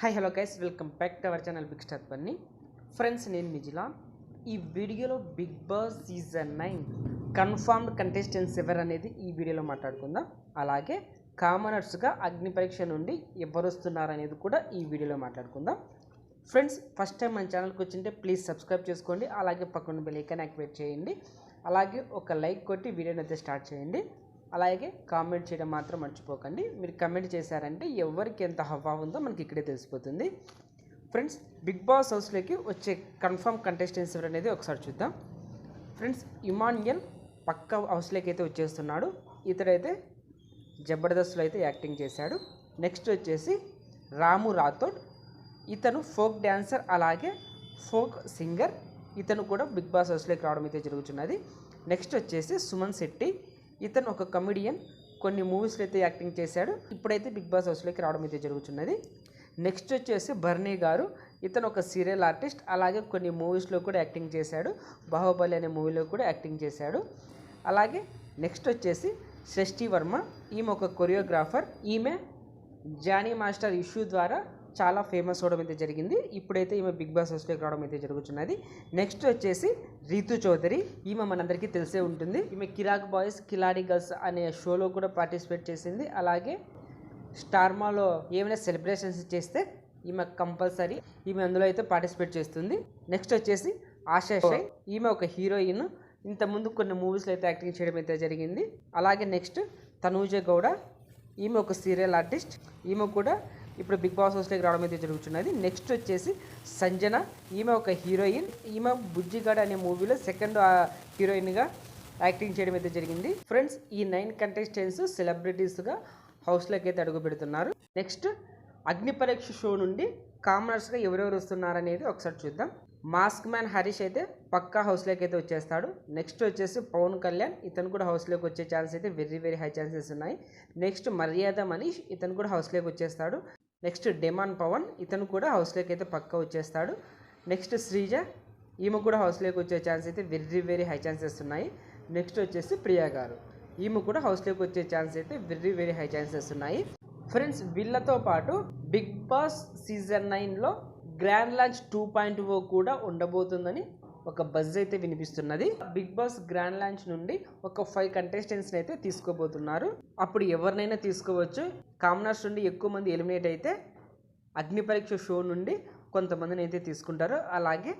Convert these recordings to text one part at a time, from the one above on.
Hi hello guys welcome back to our channel big star పన్ని friends నేను మిజిలా ఈ వీడియోలో Big Boss season nine confirmed contestants ఎవరు అనేది ఈ వీడియోలో మాట్లాడుకుందాం. అలాగే కామనర్స్గా అగ్ని పరీక్ష నుండి ఎవరు వస్తున్నారు అనేది కూడా ఈ వీడియోలో మాట్లాడుకుందాం. ఫ్రెండ్స్ ఫస్ట్ టైం మన ఛానల్కి వచ్చింటే ప్లీజ్ సబ్స్క్రైబ్ చేసుకోండి. అలాగే పక్కన బెల్ ఐకాన్ యాక్టివేట్ చేయండి. అలాగే ఒక లైక్ కొట్టి వీడియోని అయితే స్టార్ట్ చేయండి. అలాగే కామెంట్ చేయడం మాత్రం మర్చిపోకండి. మీరు కమెంట్ చేశారంటే ఎవరికి ఎంత హవా ఉందో మనకి ఇక్కడే తెలిసిపోతుంది. ఫ్రెండ్స్ బిగ్ బాస్ హౌస్లోకి వచ్చే కన్ఫర్మ్ కంటెస్టెంట్స్ ఎవరనేది అనేది ఒకసారి చూద్దాం. ఫ్రెండ్స్ ఇమాన్యల్ పక్క హౌస్లోకి అయితే వచ్చేస్తున్నాడు. ఇతడైతే జబర్దస్త్లో అయితే యాక్టింగ్ చేశాడు. నెక్స్ట్ వచ్చేసి రాము రాథోడ్. ఇతను ఫోక్ డ్యాన్సర్ అలాగే ఫోక్ సింగర్ ఇతను కూడా బిగ్ బాస్ హౌస్లోకి రావడం అయితే జరుగుతున్నది. నెక్స్ట్ వచ్చేసి సుమన్ శెట్టి. ఇతను ఒక కమెడియన్ కొన్ని మూవీస్లో అయితే యాక్టింగ్ చేశాడు. ఇప్పుడైతే బిగ్ బాస్ హౌస్లోకి రావడం అయితే జరుగుతున్నది. నెక్స్ట్ వచ్చేసి బర్నీ గారు. ఇతను ఒక సీరియల్ ఆర్టిస్ట్ అలాగే కొన్ని మూవీస్లో కూడా యాక్టింగ్ చేశాడు. బాహుబలి అనే మూవీలో కూడా యాక్టింగ్ చేశాడు. అలాగే నెక్స్ట్ వచ్చేసి షష్ఠి వర్మ ఈమె ఒక కొరియోగ్రాఫర్ ఈమె జానీ మాస్టర్ ఇష్యూ ద్వారా చాలా ఫేమస్ అవడం అయితే జరిగింది. ఇప్పుడైతే ఈమె బిగ్ బాస్ హౌస్లోకి రావడం అయితే జరుగుతున్నది. నెక్స్ట్ వచ్చేసి రీతు చౌదరి. ఈమె మనందరికీ తెలిసే ఉంటుంది. ఈమె కిరాక్ బాయ్స్ కిలాడి గర్ల్స్ అనే షోలో కూడా పార్టిసిపేట్ చేసింది. అలాగే స్టార్మాలో ఏమైనా సెలబ్రేషన్స్ చేస్తే ఈమె కంపల్సరీ ఈమె అందులో అయితే పార్టిసిపేట్ చేస్తుంది. నెక్స్ట్ వచ్చేసి ఆశా షై. ఈమె ఒక హీరోయిన్. ఇంతకుముందు కొన్ని మూవీస్లో అయితే యాక్టింగ్ చేయడం అయితే జరిగింది. అలాగే నెక్స్ట్ తనూజ గౌడ. ఈమె ఒక సీరియల్ ఆర్టిస్ట్. ఈమె కూడా ఇప్పుడు బిగ్ బాస్ హౌస్లోకి రావడం అయితే జరుగుతున్నది. నెక్స్ట్ వచ్చేసి సంజన ఈమె ఒక హీరోయిన్ ఈమె బుజ్జిగాడ్ అనే మూవీలో సెకండ్ హీరోయిన్గా యాక్టింగ్ చేయడం అయితే జరిగింది. ఫ్రెండ్స్ ఈ నైన్ కంటెస్టెంట్స్ సెలబ్రిటీస్గా హౌస్లోకి అయితే అడుగు పెడుతున్నారు. నెక్స్ట్ అగ్ని పరీక్ష షో నుండి కామనర్స్గా ఎవరెవరు వస్తున్నారనేది ఒకసారి చూద్దాం. మాస్క్ మ్యాన్ హరీష్ అయితే పక్కా హౌస్లోకి అయితే వచ్చేస్తాడు. నెక్స్ట్ వచ్చేసి పవన్ కళ్యాణ్ ఇతను కూడా హౌస్లోకి వచ్చే ఛాన్స్ అయితే వెరీ వెరీ హై ఛాన్సెస్ ఉన్నాయి. నెక్స్ట్ మర్యాద మనీష్ ఇతను కూడా హౌస్లోకి వచ్చేస్తాడు. నెక్స్ట్ డెమాన్ పవన్ ఇతను కూడా హౌస్లోకి అయితే పక్క వచ్చేస్తాడు. నెక్స్ట్ శ్రీజ ఈమె కూడా హౌస్లోకి వచ్చే ఛాన్స్ అయితే వెరీ వెరీ హై ఛాన్సెస్ ఉన్నాయి. నెక్స్ట్ వచ్చేసి ప్రియా గారు ఈమె కూడా హౌస్లోకి వచ్చే ఛాన్స్ అయితే వెరీ వెరీ హై ఛాన్సెస్ ఉన్నాయి. ఫ్రెండ్స్ వీళ్ళతో పాటు బిగ్ బాస్ సీజన్ నైన్లో grand launch two point O కూడా ఉండబోతుందని ఒక బజ్ అయితే వినిపిస్తున్నది. బిగ్ బాస్ గ్రాండ్ లాంచ్ నుండి ఒక ఫైవ్ కంటెస్టెంట్స్ అయితే తీసుకోబోతున్నారు. అప్పుడు ఎవరినైనా తీసుకోవచ్చు. కామనర్స్ నుండి ఎక్కువ మంది ఎలిమినేట్ అయితే అగ్ని పరీక్ష షో నుండి కొంతమందిని అయితే తీసుకుంటారు. అలాగే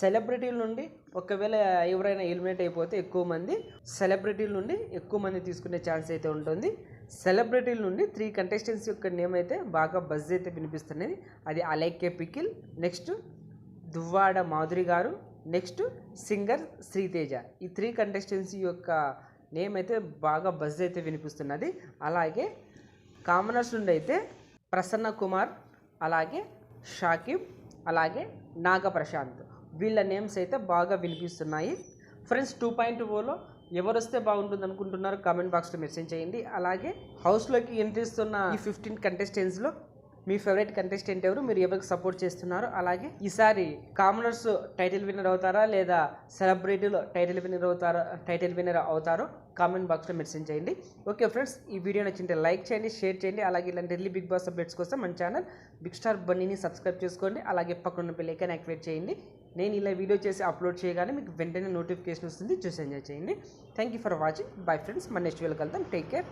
సెలబ్రిటీల నుండి ఒకవేళ ఎవరైనా ఎలిమినేట్ అయిపోతే ఎక్కువ మంది సెలబ్రిటీల నుండి ఎక్కువ మంది తీసుకునే ఛాన్స్ అయితే ఉంటుంది. సెలబ్రిటీల నుండి త్రీ కంటెస్టెంట్స్ యొక్క నేమ్ అయితే బాగా బజ్ అయితే వినిపిస్తున్నది. అది అలైకే పికిల్ నెక్స్ట్ దువ్వాడ మాధురి గారు నెక్స్ట్ సింగర్ శ్రీతేజ. ఈ త్రీ కంటెస్టెన్సీ యొక్క నేమ్ అయితే బాగా బజ్ అయితే వినిపిస్తున్నది. అలాగే కామనర్స్ నుండి అయితే ప్రసన్న కుమార్ అలాగే షాకిబ్ అలాగే నాగ ప్రశాంత్ వీళ్ళ నేమ్స్ అయితే బాగా వినిపిస్తున్నాయి. ఫ్రెండ్స్ టూ పాయింట్ ఓలో ఎవరు వస్తే బాగుంటుంది అనుకుంటున్నారు కామెంట్ బాక్స్లో మెసేజ్ చేయండి. అలాగే హౌస్లోకి ఎంట్రీ ఇస్తున్న ఈ ఫిఫ్టీన్ కంటెస్టెంట్స్లో మీ ఫేవరెట్ కంటెస్టెంట్ ఎవరు? మీరు ఎవరికి సపోర్ట్ చేస్తున్నారు? అలాగే ఈసారి కామనర్స్ టైటిల్ విన్నర్ అవుతారా? లేదా సెలబ్రిటీలు టైటిల్ విన్నర్ అవుతారా? టైటిల్ విన్నర్ అవుతారో కామెంట్ బాక్స్లో మెన్షన్ చేయండి. ఓకే ఫ్రెండ్స్ ఈ వీడియో నచ్చింటే లైక్ చేయండి షేర్ చేయండి. అలాగే ఇలాంటి ఢిల్లీ బిగ్ బాస్ అప్డేట్స్ కోసం మన ఛానల్ బిగ్ స్టార్ బన్నీని సబ్స్క్రైబ్ చేసుకోండి. అలాగే పక్కన బెల్ యాక్టివేట్ చేయండి. నేను ఇలా వీడియో చేసి అప్లోడ్ చేయగానే మీకు వెంటనే నోటిఫికేషన్ వస్తుంది. చూసి ఎంజాయ్ చేయండి. Thank you for watching bye friends మన నెక్స్ట్ వీళ్ళకి వెళ్తాం టేక్ కేర్